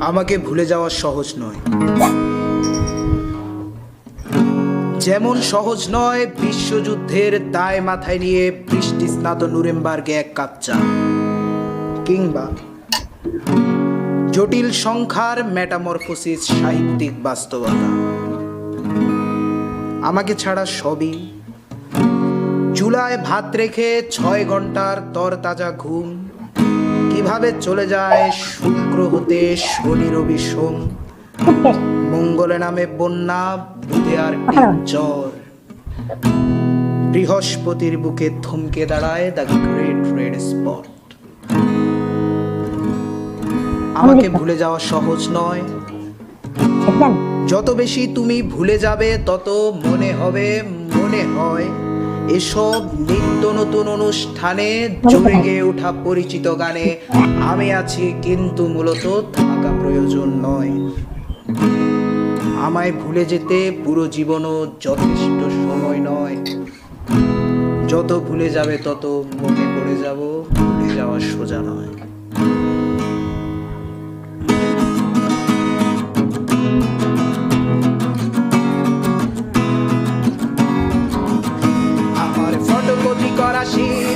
আমাকে ভুলে যাওয়া সহজ নয়। যেমন সহজ নয়, বিশ্বযুদ্ধের দায় মাথায় নিয়ে বৃষ্টি স্নাত নুরেমবার্গে এক কাপ চা। কিংবা জটিল সংখ্যার মেটামরফোসিস সাহিত্যিক বাস্তবতা। আমাকে ছাড়া সবই। চুলায় ভাত রেখে ছয় ঘণ্টার তরতাজা ঘুম। কীভাবে চলে যায় শুক্র হতে শনি রবি সোম? মঙ্গলে নামে বন্যা, বুধে আর জ্বর। বৃহস্পতির বুকে থমকে দাঁড়ায় দ্য গ্রেট রেড স্পট আমাকে ভুলে যাওয়া সহজ নয়। যত বেশি তুমি ভুলে যাবে, তত মনে হবে, মনে হয়। এসব নিত্য নতুন অনুষ্ঠানে জমে গিয়ে ওঠা পরিচিত গানে আমি আছি কিন্তু মূলত থাকা প্রয়োজন নয়। আমায় ভুলে যেতে পুরো জীবনও যথেষ্ট সময় নয়। যত ভুলে যাবে তত মনে পড়ে যাব, ভুলে যাওয়া সোজা নয়।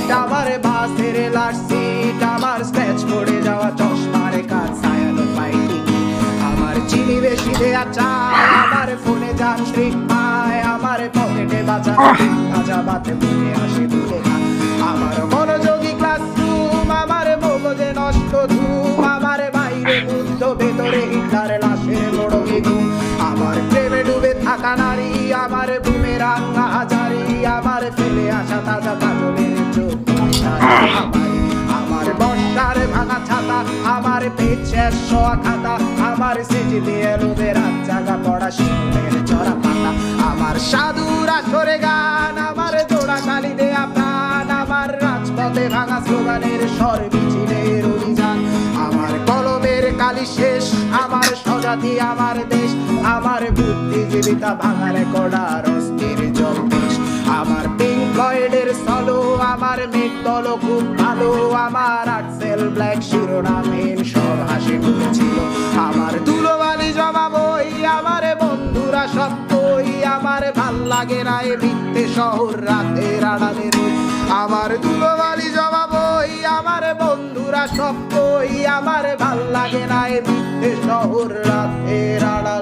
শীট আমার বাসের লাট সিট স্ক্র্যাচ পড়ে যাওয়া চশমার কাজ, সায়ানো পাইটি আমার চিনি বেশি দেয়া চায় আমার ফোনে যান্ত্রিক পায়, আমার পকেটে বাঁচা তাজা বাতে বুকে আসে দূরে আমার মনোযোগী ক্লাসরুম আমার মগজে নষ্ট ধূম আমার বাইরে বুদ্ধ ভেতরে হিটলার লাশের বড় ঘুম। আমার প্রেমে ডুবে থাকা নারী, আমার বুমে রাঙ্গা হাজারি, আমার ফেলে আসা তাজা শেষ শোয়া খাতা, আমার সেজে দিয়ে রোদে রাত জাগা পড়া শিশুদের চড়া পাতা। আমার সাধুর আসরে গান, আমার জোড়া কালি দেয়া প্রাণ, আমার রাজপথে ভাঙা স্লোগানের স্বর মিছিলের অভিযান আমার কলমের কালি শেষ, আমার স্বজাতি, আমার দেশ, আমার বুদ্ধিজীবিতা ভাঙার কড়ার অস্থির জম্পেশ আমার পিঙ্ক ফ্লয়েডের সলো আমার মেঘ খুব ভালো, আমার ব্ল্যাক শিরোনামহীন সব হাসি মুখেছিল আমার ধুলোবালি জমা বই আমার বন্ধুরা সব বই আমার ভালো লাগে না এ মিথ্যে শহর রাতের আড়ালে আমার ধুলোবালি জমা বই আমার বন্ধুরা সব বই আমার ভালো লাগে না এ মিথ্যে শহর রাতের আড়ালে